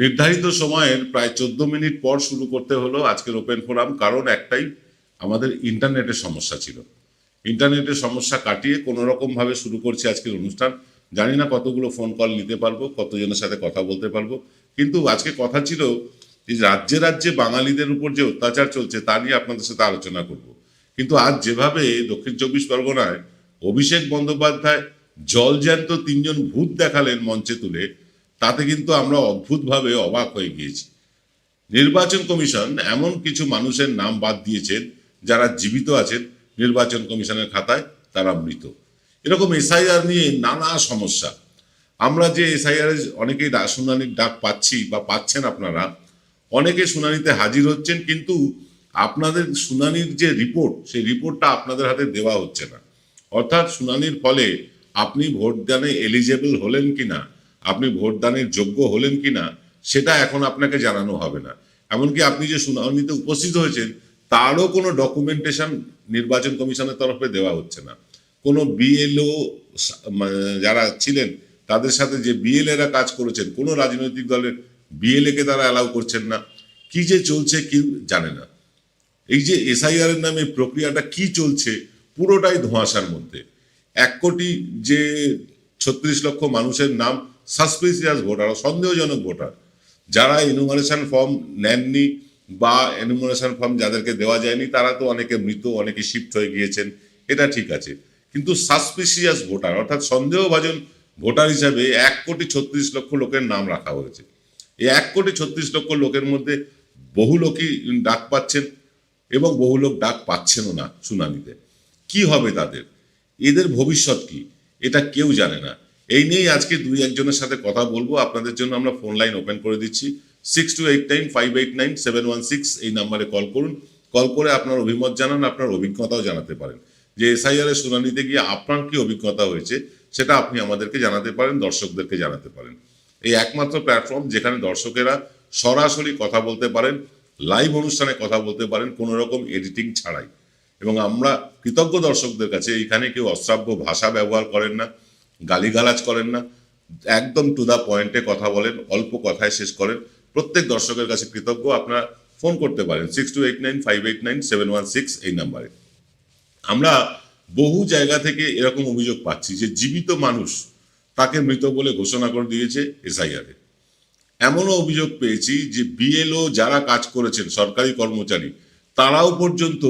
নির্ধারিত সময়ের প্রায় চোদ্দ মিনিট পর শুরু করতে হলো আজকের ওপেন ফোরাম, কারণ একটাই, আমাদের ইন্টারনেটের সমস্যা ছিল। ইন্টারনেটের সমস্যা কাটিয়ে কোনো রকমভাবে শুরু করছি আজকের অনুষ্ঠান। জানি না কতগুলো ফোন কল নিতে পারব, কতজনের সাথে কথা বলতে পারব। কিন্তু আজকে কথা ছিল যে রাজ্যে রাজ্যে বাঙালিদের উপর যে অত্যাচার চলছে, তা নিয়ে আপনাদের সাথে আলোচনা করব। কিন্তু আজ যেভাবে দক্ষিণ চব্বিশ পরগনায় অভিষেক বন্দ্যোপাধ্যায় জলজ্যান্ত তিনজন ভূত দেখালেন মঞ্চে তুলে তাতে কিন্তু আমরা অদ্ভুতভাবে অবাক হয়ে গিয়েছি। নির্বাচন কমিশন এমন কিছু মানুষের নাম বাদ দিয়েছেন যারা জীবিত আছেন, নির্বাচন কমিশনের খাতায় তারা মৃত। এরকম এসআইআর নিয়ে নানা সমস্যা। আমরা যে এসআইআর অনেকেই শুনানির ডাক পাচ্ছি বা পাচ্ছেন আপনারা, অনেকে শুনানিতে হাজির হচ্ছেন, কিন্তু আপনাদের শুনানির যে রিপোর্ট, সেই রিপোর্টটা আপনাদের হাতে দেওয়া হচ্ছে না। অর্থাৎ শুনানির ফলে আপনি ভোটদানে এলিজেবল হলেন কিনা আপনি ভোটদানের যোগ্য হলেন কিনা, সেটা এখন আপনাকে জানানো হবে না। এমনকি আপনি যে শুনানিতে উপস্থিত হয়েছেন, তারও কোনো ডকুমেন্টেশন নির্বাচন কমিশনের তরফে দেওয়া হচ্ছে না। কোনো বিএলও যারা ছিলেন, তাদের সাথে যে বিএলএরা কাজ করেছেন, কোনো রাজনৈতিক দলের বিএলএ কে তারা অ্যালাউ করছেন না। কি যে চলছে কেউ জানে না। এই যে এসআইআর এর নামে প্রক্রিয়াটা কি চলছে, পুরোটাই ধোঁয়াশার মধ্যে। এক কোটি যে ছত্রিশ লক্ষ মানুষের নাম সাসপিসিয়াস ভোটার সন্দেহজনক ভোটার যারা এনুমারেশন ফর্ম নেননি বা এনুমারেশন ফর্ম যাদেরকে দেওয়া যায়নি, তারা তো অনেকে মৃত, অনেকে শিফট হয়ে গিয়েছেন, এটা ঠিক আছে। কিন্তু সাসপিসিয়াস ভোটার অর্থাৎ সন্দেহভাজন ভোটার হিসাবে এক কোটি ছত্রিশ লক্ষ লোকের নাম রাখা হয়েছে। এই এক কোটি ছত্রিশ লক্ষ লোকের মধ্যে বহু লোকই ডাক পাচ্ছেন এবং বহু লোক ডাক পাচ্ছেনও না শুনানিতে কি হবে তাদের? এদের ভবিষ্যৎ কি? এটা কেউ জানে না। এই নিয়েই আজকে দুই একজনের সাথে কথা বলব। আপনাদের জন্য আমরা ফোন লাইন ওপেন করে দিচ্ছি। Six two eight nine five eight nine seven one six এই নাম্বারে কল করুন। কল করে আপনার অভিমত জানান, আপনার অভিজ্ঞতাও জানাতে পারেন। যে এসআইআর এর শুনানিতে গিয়ে আপনার কি অভিজ্ঞতা হয়েছে, সেটা আপনি আমাদেরকে জানাতে পারেন, দর্শকদেরকে জানাতে পারেন। এই একমাত্র প্ল্যাটফর্ম যেখানে দর্শকেরা সরাসরি কথা বলতে পারেন লাইভ অনুষ্ঠানে কথা বলতে পারেন, কোনো রকম এডিটিং ছাড়াই। এবং আমরা কৃতজ্ঞ দর্শকদের কাছে এখানে কেউ অশ্রাব্য ভাষা ব্যবহার করেন না। গালিগালাজ করেন না, একদম টু দা পয়েন্টে কথা বলেন, অল্প কথায় শেষ করেন। প্রত্যেক দর্শকের কাছে কৃতজ্ঞ, আপনারা ফোন করতে পারেন six two eight nine five eight nine seven one six এই নাম্বারে আমরা বহু জায়গা থেকে এরকম অভিযোগ পাচ্ছি যে জীবিত মানুষ তাকে মৃত বলে ঘোষণা করে দিয়েছে এসআইআরে এমনও অভিযোগ পেয়েছি যে বিএলও যারা কাজ করেছেন, সরকারি কর্মচারী, তারাও পর্যন্ত